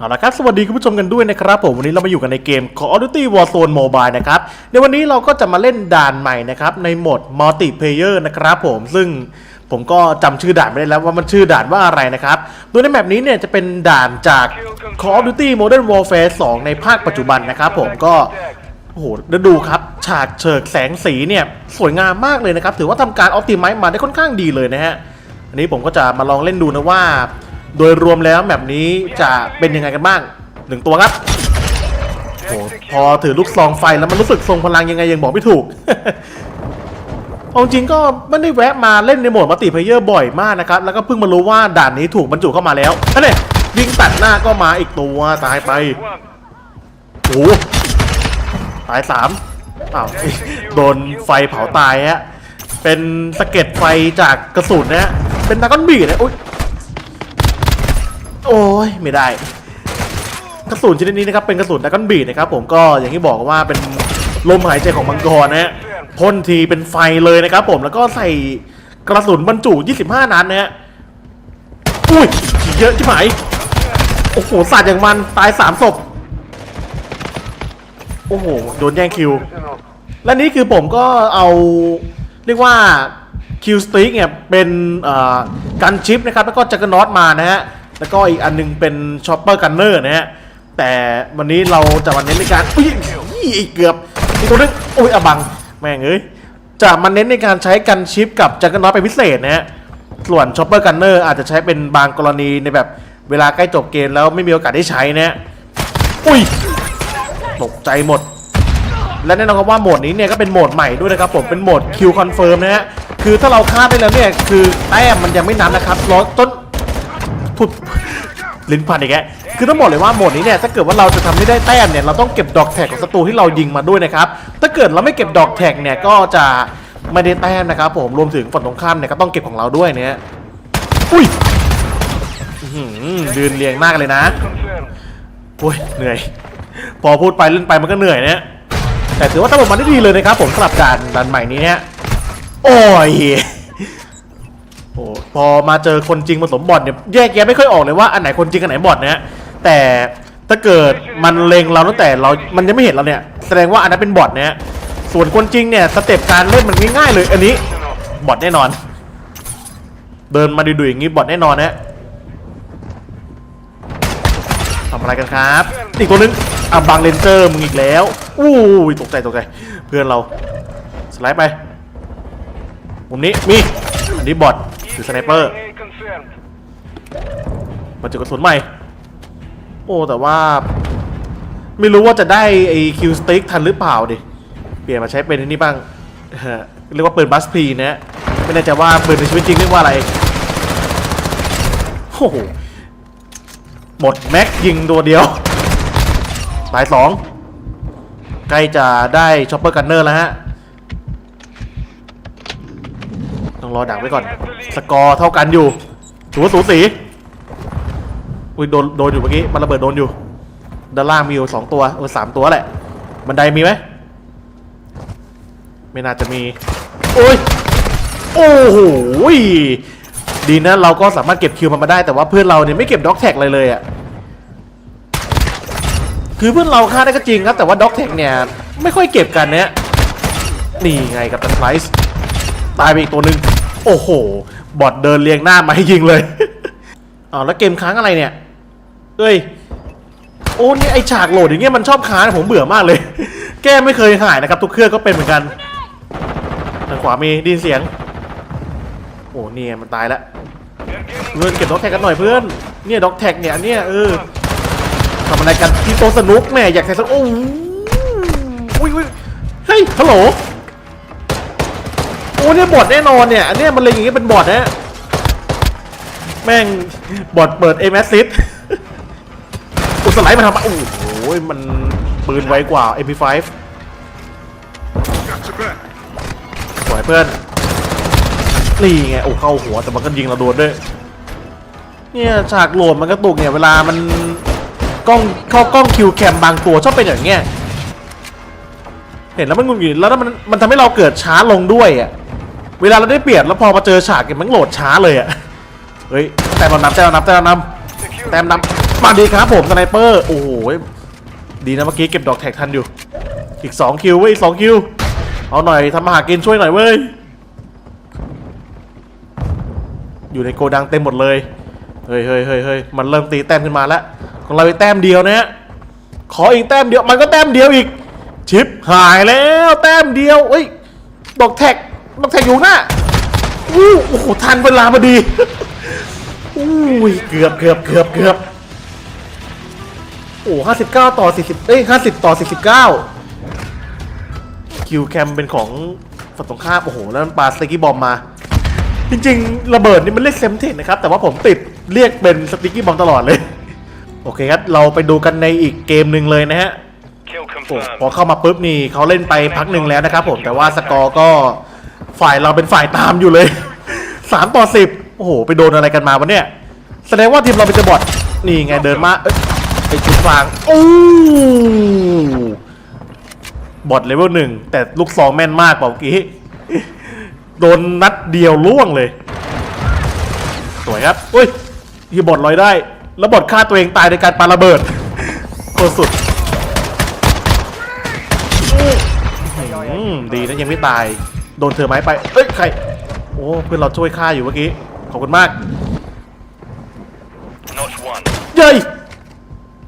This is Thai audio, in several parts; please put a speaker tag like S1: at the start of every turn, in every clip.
S1: เอาละครับ สวัสดีคุณผู้ชมกันด้วยนะครับผม วันนี้เรามาอยู่กันในเกม Call of Duty Warzone Mobile นะครับ ในวันนี้เราก็จะมาเล่นด่านใหม่นะครับ ในโหมด Multiplayer นะครับผม ซึ่งผมก็จำชื่อด่านไม่ได้แล้วว่ามันชื่อด่านว่าอะไรนะครับ โดยในแมปนี้เนี่ยจะเป็นด่านจาก Call of Duty Modern Warfare 2 ในภาคปัจจุบันนะครับผมก็โอ้โหเดี๋ยวดูครับ ฉากเฉิกแสงสีเนี่ยสวยงามมากเลยนะครับ ถือว่าทำการออ t ติ i z e มาได้ค่อนข้างดีเลยนะฮะ อันนี้ผมก็จะมาลองเล่นดูนะว่า โดยรวมแล้วแบบนี้จะเป็นยังไงกันบ้างหนึ่งตัวครับโอ้โหพอถือลูกซองไฟแล้วมันรู้สึกทรงพลังยังไงยังบอกไม่ถูกเอาจริงก็ไม่ได้แวะมาเล่นในโหมดมัลติเพลเยอร์บ่อยมากนะครับ แล้วก็เพิ่งมารู้ว่าด่านนี้ถูกบรรจุเข้ามาแล้วนั่นเองยิงตัดหน้าก็มาอีกตัวตายไปโอ้ตายสามอ้าวโดนไฟเผาตายฮะเป็นสะเก็ดไฟจากกระสุนนะฮะเป็นดากอนบีดนะอุ๊ย โอ้ยไม่ได้กระสุนชนิดนี้นะครับเป็นกระสุนดราก้อนบีดนะครับผมก็อย่างที่บอกว่าเป็นลมหายใจของมังกรนะฮะพ่นทีเป็นไฟเลยนะครับผมแล้วก็ใส่กระสุนบรรจุ 25 นัดนะฮะอุ้ยเยอะชิบหายโอ้โหสาดอย่างมันตายสามศพโอ้โหโดนแย่งคิว และนี่คือผมก็เอาเรียกว่าคิวสติ๊กเนี่ยเป็นกันชิปนะครับแล้วก็จักรนอตมานะฮะ แล้วก็อีกอันหนึงเป็นช็อปเปอร์กันเนอร์นะฮะ แต่วันนี้เราจะมาเน้นในการอุ้ยอีกเกือบอีกตัวนึงอุ้ยอะบัง แม่งเอ้ย จะมาเน้นในการใช้กันชิปกับจักรนอตเป็นพิเศษนะฮะ ส่วนช็อปเปอร์กันเนอร์อาจจะใช้เป็นบางกรณีในแบบเวลาใกล้จบเกมแล้วไม่มีโอกาสได้ใช้นะฮะ อุ้ย ตกใจหมดและแน่นอนครับว่าโหมดนี้เนี่ยก็เป็นโหมดใหม่ด้วยนะครับผมเป็นโหมดคิวคอนเฟิร์มนะฮะคือถ้าเราฆ่าได้แล้วเนี่ยคือแต้มมันยังไม่นับนะครับรอต้น พุดลิ้นพันอีกแกคือต้องบอกเลยว่าโหมดนี้เนี่ยถ้าเกิดว่าเราจะทำให้ได้แต้มเนี่ยเราต้องเก็บดอกแท็กของศัตรูที่เรายิงมาด้วยนะครับถ้าเกิดเราไม่เก็บดอกแท็กเนี่ยก็จะไม่ได้แต้มนะครับผมรวมถึงฝั่งตรงข้ามเนี่ยก็ต้องเก็บของเราด้วยเนี่ยอุ้ยอื้อหือยืนเรียงหน้ากเลยนะโอ้ยเหนื่อย พอพูดไปเล่นไปมันก็เหนื่อยเนี่ยแต่ถือว่าทำออกมาได้ดีเลยนะครับผมสำหรับการดันใหม่นี้เนี่ยโอ้ย โอ้พอมาเจอคนจริงผสมบอทเนี่ยแยกแยะไม่ค่อยออกเลยว่าอันไหนคนจริงอันไหนบอทนะฮะแต่ถ้าเกิดมันเลงเราตั้งแต่เรา มันยังไม่เห็นเราเนี่ยแสดงว่าอันนั้นเป็นบอทนะฮะส่วนคนจริงเนี่ยสเต็ปการเล่นมันง่ายๆเลย อันนี้บอทแน่นอน เดินมาดูๆอย่างนี้บอทแน่นอนนะฮะทำอะไรกันครับอีกตัวนึงอะบังเลนเจอร์มึงอีกแล้วอู้ยตกใจตกใจเพื่อนเราสไลด์ไปมุมนี้มีอันนี้บอทือสไนเปอร์ มาเจอกระสุนใหม่ โอ้ แต่ว่า ไม่รู้ว่าจะได้ไอคิวสติ๊กทันหรือเปล่าดิ เปลี่ยนมาใช้เป็นนี้บ้าง เรียกว่าปืนบัสพีนะฮะไม่แน่ใจว่าปืนในชีวิตจริงเรียกว่าอะไร โอ้โห หมดแม็กยิงตัวเดียว ตายสอง ใกล้จะได้ช็อปเปอร์กันเนอร์แล้วฮะ ต้องรอดักไว้ก่อน สกอร์เท่ากันอยู่ถือว่าสูสีอุ้ยโดนโดนอยู่เมื่อกี้มันระเบิดโดนอยู่ ด้านล่างมีอยู่สองตัวเออสามตัวแหละ บันไดมีไหมไม่น่าจะมี โอ้ย โอ้โหดีนะเราก็สามารถเก็บคิวมันมาได้แต่ว่าเพื่อนเราเนี่ยไม่เก็บด็อกแท็กเลยเลยอะ่ะคือเพื่อนเราฆ่าได้ก็จริงครับ แต่ว่าด็อกแท็กเนี่ย ไม่ค่อยเก็บกันเนี่ยนี่ไงกับตันไพรส์ตายไปอีกตัวหนึ่ง โอ้โห บอดเดินเรียงหน้ามาให้ยิงเลยอ้าวแล้วเกมค้างอะไรเนี่ยเอ้ย โอ้นี่ไอฉากโหลดอย่างเงี้ยมันชอบค้างผมเบื่อมากเลย แก้ไม่เคยหายนะครับ ทุกเครื่องก็เป็นเหมือนกันทางขวามีดินเสียง โอ้เนี่ยมันตายแล้วเพื่อนเก็บด็อกแท็กกันหน่อยเพื่อน เนี่ยด็อกแท็กเนี่ยอันเนี่ยเออทำอะไรกันที่โต๊ะสนุกแม่อยากใส่สักโอ้อุ้ยอุ้ยเฮ้ยฮัลโหล อ้เนี่ยบอดแน่นอนเนี่ยอันเนี้ยมันเลยอย่างงี้เป็นบอดนะแม่งบอดเปิดเอ s มซิสอุสไลด์มาทำไมโอ้โหมันปืนไวกว่า MP5 สวยเพื่อนนี่ไงโอ้เข้าหัวแต่มันก็ยิงเราโดนด้วย เนี่ยฉากโหลดมันกระตุกเนี่ยเวลามันกล้องเข้ากล้องคิวแคมบางตัวชอบเป็นอย่างเงี้ยเห็นแล้วมันงุนงิดแล้วมันมันทำให้เราเกิดช้าลงด้วยอะ เวลาเราได้เปรียบแล้วพอมาเจอฉากเนี่ยมันโหลดช้าเลยอะเฮ้ยแต้มเรานับแต้มเรานับแต้มเรานับแต้มนับมาดีครับผมสไนเปอร์โอ้โหดีนะเมื่อกี้เก็บดอกแท็กทันอยู่ อีก 2 คิวเว้ยอีก2คิว เอาหน่อยทำมาหากินช่วยหน่อยเว้ย อยู่ในโกดังเต็มหมดเลย เฮ้ยเฮ้ยเฮ้ยเฮ้ยมันเริ่มตีแต้มขึ้นมาแล้ว ของเราไปแต้มเดียวนะฮะ ขออีกแต้มเดียว มันก็แต้มเดียวอีก ชิปหายแล้ว แต้มเดียวเอ้ย ดอกแท็ก ดอกแท็กอยู่หน้าอู้โอ้โหทันเวลาพอดีอุ้ยเกือบเกือบเกือบเกือบโอ้ห้าสิบเก้าต่อสี่สิบเอ้ยห้าสิบต่อสี่สิบเก้าคิวแคมเป็นของฝั่งตรงข้ามโอ้โห แล้วมันปาสติกกี้บอมมา จริงๆ ระเบิดนี่มันเรียกเซมเทคนะครับ แต่ว่าผมติดเรียกเป็นสติกกี้บอมตลอดเลย โอเคครับ เราไปดูกันในอีกเกมหนึ่งเลยนะฮะ
S2: Kill
S1: โอ้
S2: confirmed.
S1: พอเข้ามาปุ๊บนี่เขาเล่นไปพักหนึ่งแล้วนะครับผมแต่ว่าสกอร์ก็ ฝ่ายเราเป็นฝ่ายตามอยู่เลย3ต่อ10โอ้โห ไปโดนอะไรกันมาวะเนี่ย แสดงว่าทีมเราเป็นจะบอดนี่ไงเดินมา เอ้ยไอจุดฟางโอ้บอดเลเวลหนึ่งแต่ลูกซองแม่นมากเปล่าเมื่อกี้ โดนนัดเดียวล่วงเลย สวยครับอุ้ยที่บอดลอยได้ แล้วบอดฆ่าตัวเองตายในการปาระเบิดโคตรสุดอืมดีนะยังไม่ตาย โดนเธอไม้ไปเอ้ยใครโอ้เพื่อนเราช่วยฆ่าอยู่เมื่อกี้ขอบคุณมากเย้ย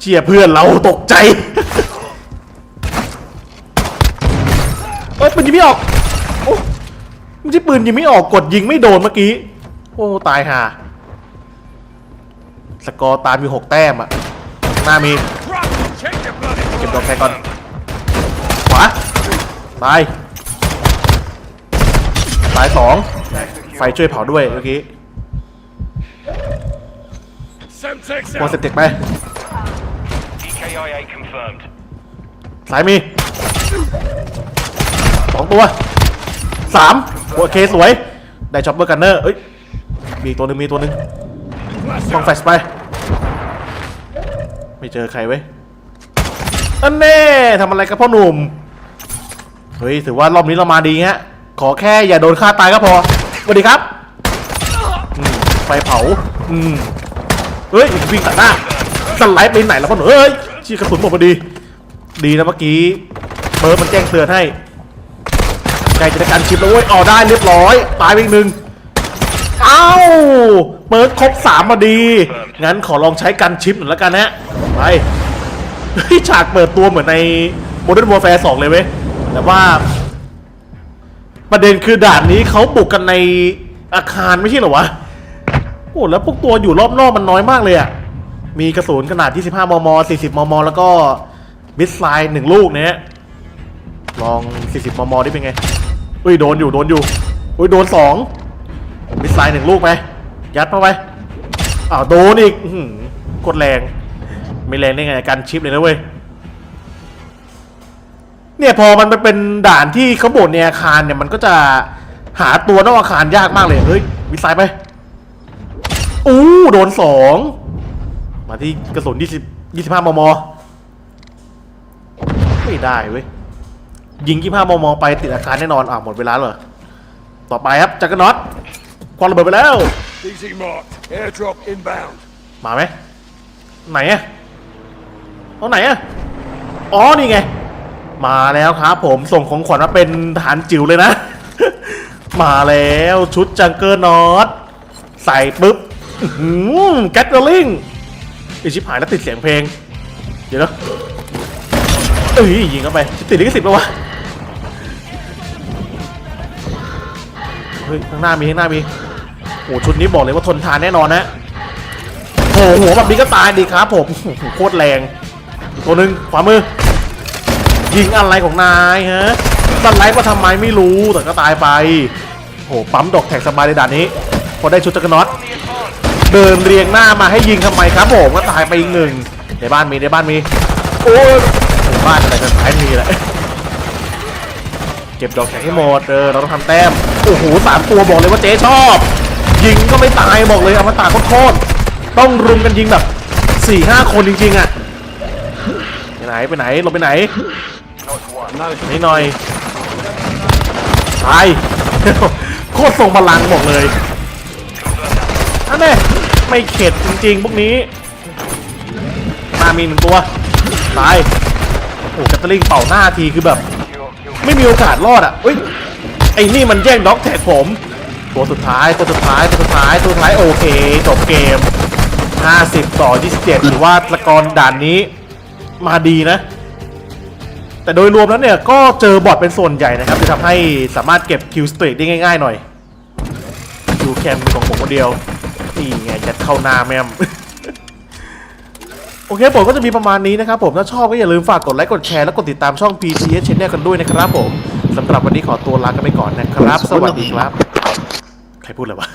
S1: เชียเพื่อนเราตกใจเอ้ยปืนยิงไม่ออกโอ้ไม่ใช่ปืนยิงไม่ออกกดยิงไม่โดนเมื่อกี้โอ้ตายห่าสกอร์ตามอยู่หกแต้มอะหน้ามีเก็บดอกแคก่อนขวาตาย ตายสองไฟช่วยเผาด้วยเมื่อกี้โมเสร็จเจ็กไป
S2: EKIA confirmed.
S1: สายมีสองตัวสามโอเคสวย ได้ช็อปเปอร์กันเนอร์เอ้ยมีอีกตัวหนึ่งมีตัวหนึ่งต้องแฟชไป ไม่เจอใครเว้ยอันแน่ทำอะไรกับพ่อหนุ่ม เฮ้ย ถือว่ารอบนี้เรามาดีฮะ ขอแค่อย่าโดนฆ่าตายก็พอสวัสดีครับอืมไฟเผา อืมเฮ้ยวิ่งตัดหน้าสไลด์ไปไหนแล้วพ่อหนุ่มเฮ้ยชี้กระสุนหมดพอดี ดีนะเมื่อกี้เบิร์ดมันแจ้งเตือนให้ใกล้จะได้การชิปแล้วเว้ยออได้เรียบร้อย ตายไปอีกหนึ่งเอ้าเบิร์ดครบสามมาดี งั้นขอลองใช้กันชิปหน่อยแล้วกันนะไปเฮ้ยฉากเปิดตัวเหมือนใน Modern Warfare 2 เลยเว้ย แต่ว่า ประเด็นคือด่านนี้เขาบุกกันในอาคารไม่ใช่เหรอวะ โอ้แล้วพวกตัวอยู่รอบนอกมันน้อยมากเลยอะมีกระสุนขนาด 25 มม 40 มม แล้วก็มิสไซล์หนึ่งลูกเนี้ย ลอง 40 มมได้เป็นไง อุ้ยโดนอยู่โดนอยู่ อุ้ยโดนสองมิสไซล์หนึ่งลูกไหมยัดเข้าไป อ้าวโดนอีกกดแรง ไม่แรงได้ไงการชิปเลยนะเว้ย เนี่ยพอมันไปเป็นด่านที่เขาบ่นในอาคารเนี่ยมันก็จะหาตัวนอกอาคารยากมากเลย เฮ้ยมิสไซล์ไป อู้โดนสอง มาที่กระสุน20 25มม ไม่ได้เว้ย ยิง25มม ไปติดอาคารแน่นอน อะหมดเวลาเลยต่อไปครับจักรน็อตควันระเบิดไปแล้ว
S3: Easy marked. Airdrop inbound.
S1: มาไหม ไหนอะเอาไหนอะอ๋อ นี่ไง มาแล้วครับผมส่งของขวัญมาเป็นทหารจิ๋วเลยนะ มาแล้วชุดจังเกอร์นอตใส่ปุ๊บแกตเตอร์ลิงไอชิบหายแล้วติดเสียงเพลง เดี๋ยวนะเอ้ยยิงเข้าไปติดลิขสิทธิ์ปะวะเฮ้ยข้างหน้ามีข้างหน้ามีโอ้ชุดนี้บอกเลยว่าทนทานแน่นอนนะโอ้โหแบบนี้ก็ตายดีครับผมโคตรแรง ตัวหนึ่งขวามือ ยิงอะไรของนายฮะสไลด์ก็ทำไมไม่รู้แต่ก็ตายไปโอ้โหปั๊มดอกแท็กสบายในด่านนี้ พอได้ชุดจักรน็อตเดินเรียงหน้ามาให้ยิงทำไมครับผมก็ตายไปอีกหนึ่งในบ้านมีในบ้านมีโอ้ยในบ้านอะไรกันท้ายมีแหละเก็บดอกแท็กให้หมดเออเราต้องทำแต้มโอ้โหสามตัวบอกเลยว่าเจ๊ชอบ ยิงก็ไม่ตายบอกเลยเอามาตาโคตรต้องรุมกันยิงแบบสี่ห้าคนจริงๆอะไปไหนไปไหนลบไปไหน นิดหน่อยตายโคตรทรงพลังบอกเลยอันนี้ไม่เข็ดจริงๆพวกนี้ มามีหนึ่งตัวตายโอ้แคตเตอริงเป่าหน้าทีคือแบบ ไม่มีโอกาสรอดอะเอ้ยไอ้นี่มันแย่งด็อกแท็กผม ตัวสุดท้ายตัวสุดท้ายตัวสุดท้ายตัวสุดท้ายโอเคจบเกม 50 ต่อ 27 หรือว่าตะกรด่านนี้มาดีนะ แต่โดยรวมแล้วเนี่ยก็เจอบอทเป็นส่วนใหญ่นะครับจะทำให้สามารถเก็บคิวสตรีทได้ง่ายๆหน่อยคิวแคมของผมคนเดียวนี่ไงยัดเข้าหน้าแมมโอเคผมก็จะมีประมาณนี้นะครับผมถ้าชอบก็อย่าลืมฝากกดไลค์กดแชร์และกดติดตามช่อง PCS Channel กันด้วยนะครับผมสำหรับวันนี้ขอตัวลากันไปก่อนนะครับ สวัสดีครับ ใครพูดอะไรวะ